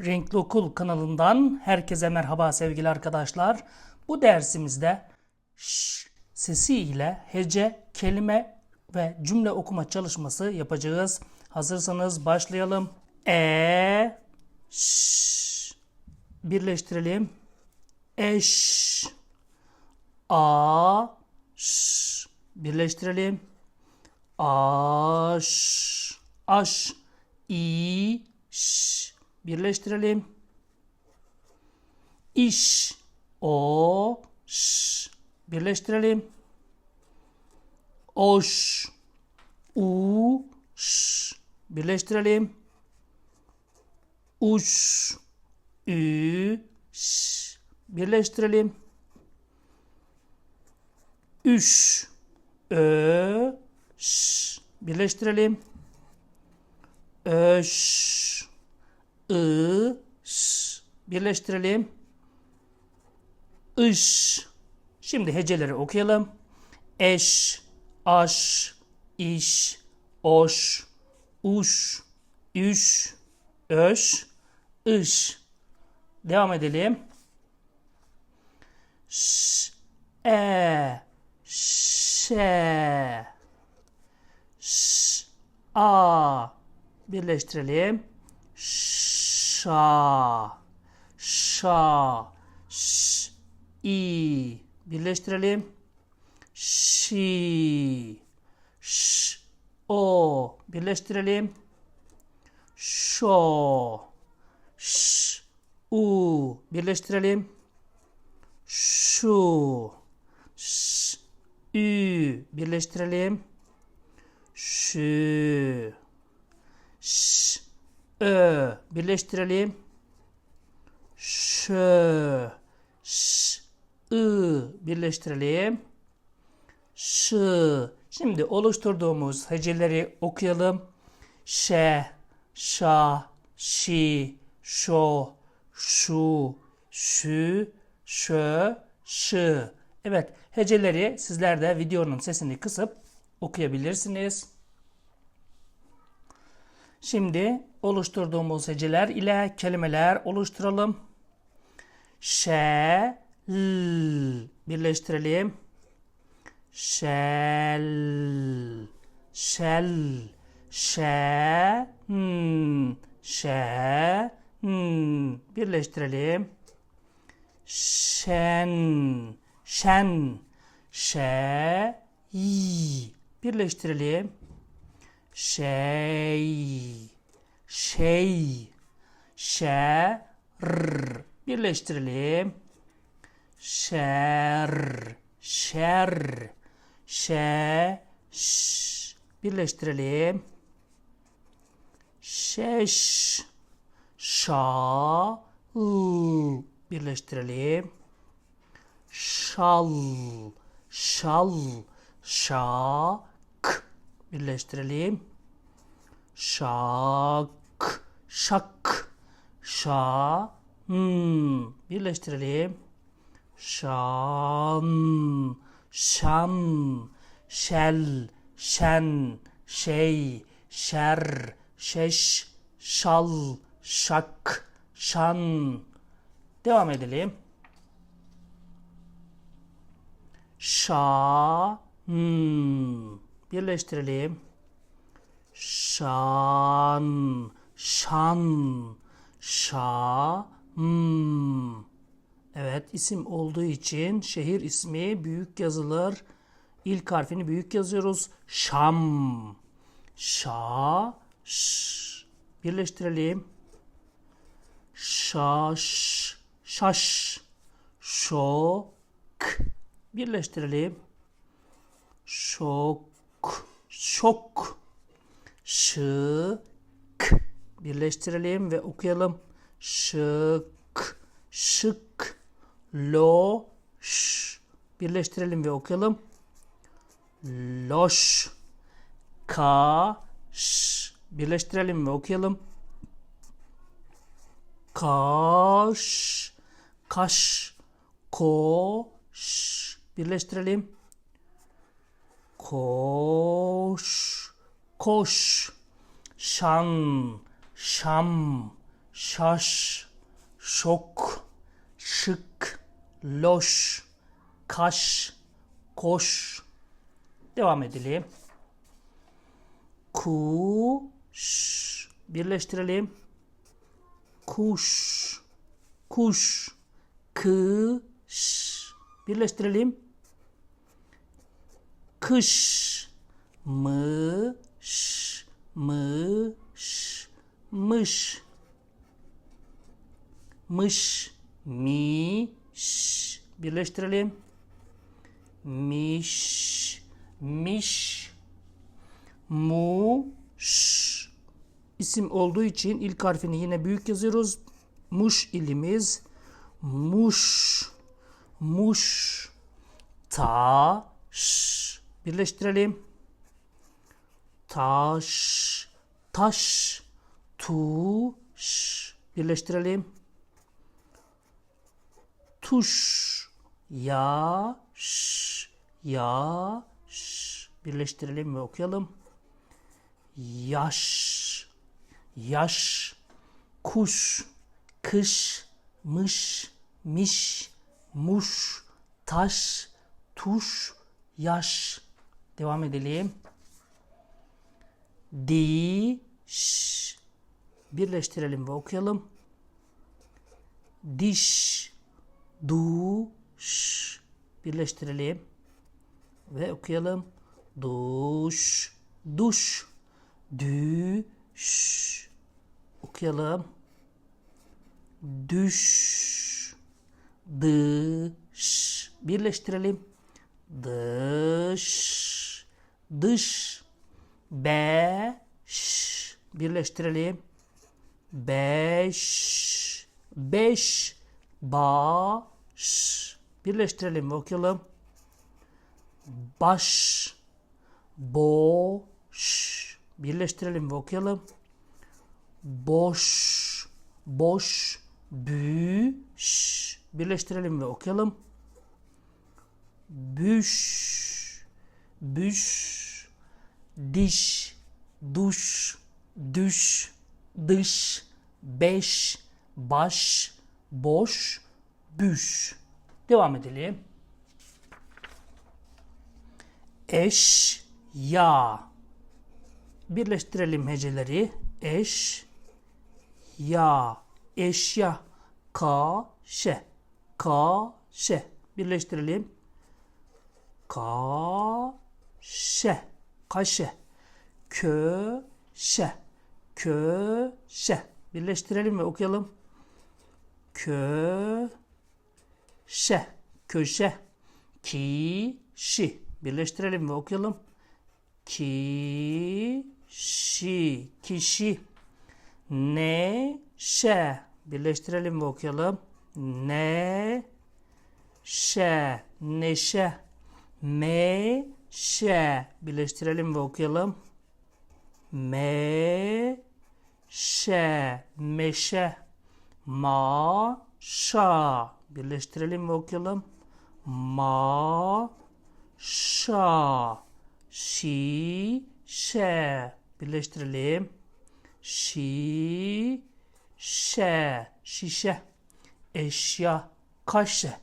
Renkli Okul kanalından herkese merhaba sevgili arkadaşlar. Bu dersimizde ş sesi ile hece, kelime ve cümle okuma çalışması yapacağız. Hazırsanız başlayalım. E ş birleştirelim. Eş a ş birleştirelim. Aş aş i ş birleştirelim. İş o ş birleştirelim. Oş u ş birleştirelim. Uş ü ş birleştirelim. Üş ö ş birleştirelim. Öş ı ş birleştirelim. Iş. Şimdi heceleri okuyalım. Eş, aş, iş, oş, uş, üş, öş, ış. Devam edelim. Ş, e, şe, ş, a. Birleştirelim. Şa, şa, ş, i. Birleştirelim. Şi, ş, o. Birleştirelim. Şo, ş, u. Birleştirelim. Şu, ş, ü. Birleştirelim. Şu, ş, ö. Birleştirelim. Şö, ş, ı. Birleştirelim. Şı. Şimdi oluşturduğumuz heceleri okuyalım. Şe, şa, şi, şo, şu, şü, şö, şı. Evet, heceleri sizler de videonun sesini kısıp okuyabilirsiniz. Şimdi oluşturduğumuz heceler ile kelimeler oluşturalım. Şe, l birleştirelim. Şel, şel, şe, n, şe, n. Birleştirelim. Şen, şen, şe. Birleştirelim. Şey, şey, şer. Birleştirelim. Şer, şer, şe, ş. Birleştirelim. Şeş, şa. Birleştirelim. Şal, şal, şak. Birleştirelim. Şak, şak, şa, n. Birleştirelim. Şan, şan, şel, şen, şey, şer, şeş, şal, şak, şan. Devam edelim. Şa, n. Birleştirelim. Şan, şan, şa. Evet isim olduğu için şehir ismi büyük yazılır. İlk harfini büyük yazıyoruz. Şam. Şa, ş. Birleştirelim. Şaş, şaş, şok. Birleştirelim. Şok, şok, şık. Birleştirelim ve okuyalım. Şık, şık, lo, ş. Birleştirelim ve okuyalım. Loş, ka, ş. Birleştirelim ve okuyalım. Kaş, kaş, koş. Birleştirelim. Koş, koş. Şan, şam, şaş, şok, şık, loş, kaş, koş. Devam edelim. Kuş. Birleştirelim. Kuş. Kuş. Kış. Birleştirelim. Kış. Mış. Mış. Mış. Mış. Miş. Birleştirelim. Miş. Miş. Muş. İsim olduğu için ilk harfini yine büyük yazıyoruz. Muş ilimiz. Muş. Muş. Taş. Birleştirelim. Taş. Taş. Tuş. Birleştirelim. Tuş. Yaş. Yaş. Birleştirelim ve okuyalım. Yaş. Yaş. Kuş. Kış. Mış. Miş. Muş. Taş. Tuş. Yaş. Devam edelim. Diş. Birleştirelim ve okuyalım. Diş. Duş. Birleştirelim ve okuyalım. Duş. Duş. Düş. Okuyalım. Düş. Dış. Birleştirelim. Dış. Dış. Beş. Birleştirelim. Beş. Beş. Baş. Birleştirelim ve okuyalım. Baş. Boş. Birleştirelim ve okuyalım. Boş. Boş. Büş. Birleştirelim ve okuyalım. Büş. Büş. Diş. Duş. Düş. Dış. Beş. Baş. Boş. Büş. Devam edelim. Eş. Ya. Birleştirelim heceleri. Eş. Ya. Eşya. Ka. Şe. Ka. Şe. Birleştirelim. Ka. Şe. Kaşe. Kö. Şe. Kö. Şe. Birleştirelim ve okuyalım. Kö. Şe. Köşe. Kişi. Birleştirelim ve okuyalım. Kişi. Kişi. Neşe. Birleştirelim ve okuyalım. Ne. Şe. Neşe. Meşe. Birleştirelim ve okuyalım. Meşe. Meşe. Maşa. Birleştirelim ve okuyalım. Ma şa şişe birleştirelim. Şişe şişe eşya kaşe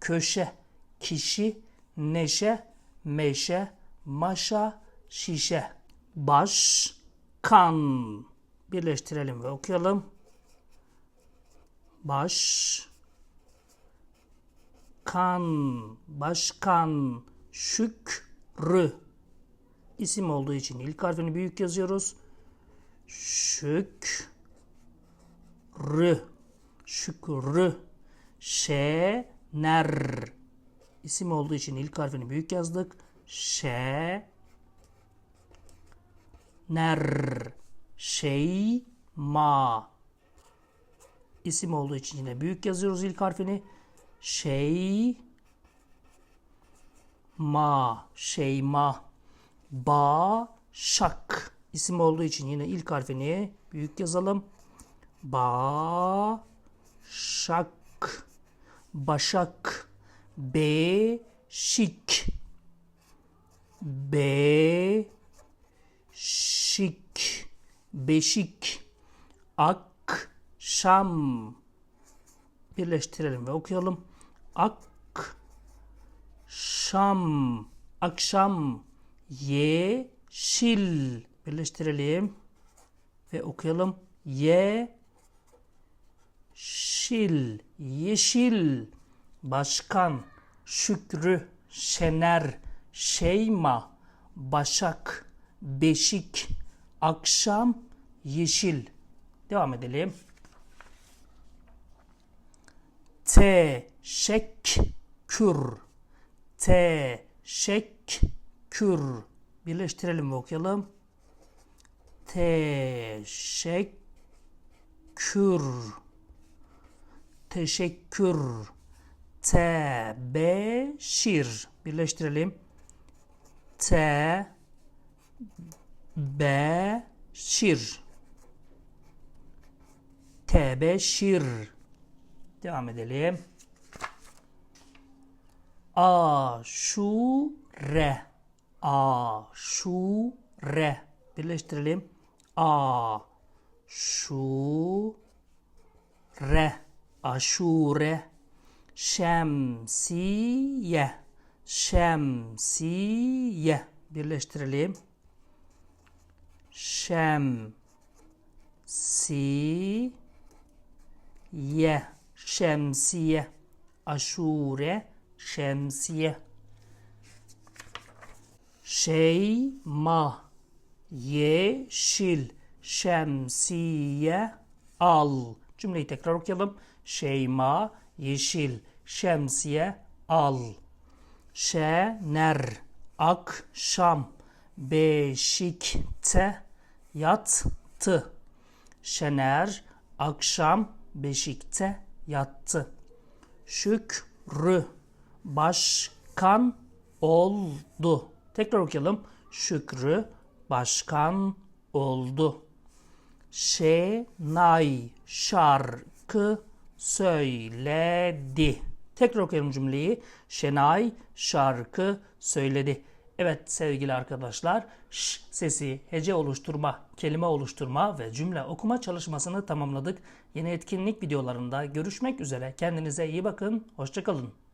köşe kişi neşe meşe maşa şişe baş kan birleştirelim ve okuyalım. Baş kan, başkan, şükrü. İsim olduğu için ilk harfini büyük yazıyoruz. Şük, rü, şükrü, şener. İsim olduğu için ilk harfini büyük yazdık. Şe, ner, şey, ma. İsim olduğu için yine büyük yazıyoruz ilk harfini. Şey ma şeyma. Ba şak isim olduğu için yine ilk harfini büyük yazalım. Ba şak başak. Beşik. Be şik beşik ak Şam. Birleştirelim ve okuyalım. Ak. Şam. Akşam. Yeşil. Birleştirelim ve okuyalım. Ye şil, yeşil, başkan, şükrü, şener, şeyma, başak, beşik, akşam, yeşil. Devam edelim. Teşekkür, teşekkür. Birleştirelim ve okuyalım. Teşekkür. Teşekkür. Tebeşir. Birleştirelim. Te beşir. Tebeşir. Devam edelim. Aşure. Aşure. Birleştirelim. A şu re aşure şemsiye şemsiye birleştirelim. Şemsiye şemsiye. Aşure. Şemsiye. Şeyma. Yeşil. Şemsiye. Al. Cümleyi tekrar okuyalım. Şeyma. Yeşil. Şemsiye. Al. Şener. Akşam. Beşikte yattı. Şener akşam beşikte yattı. Şükrü başkan oldu. Tekrar okuyalım. Şükrü başkan oldu. Şenay şarkı söyledi. Tekrar okuyalım cümleyi. Şenay şarkı söyledi. Evet sevgili arkadaşlar, ş sesi, hece oluşturma, kelime oluşturma ve cümle okuma çalışmasını tamamladık. Yeni etkinlik videolarında görüşmek üzere. Kendinize iyi bakın. Hoşçakalın.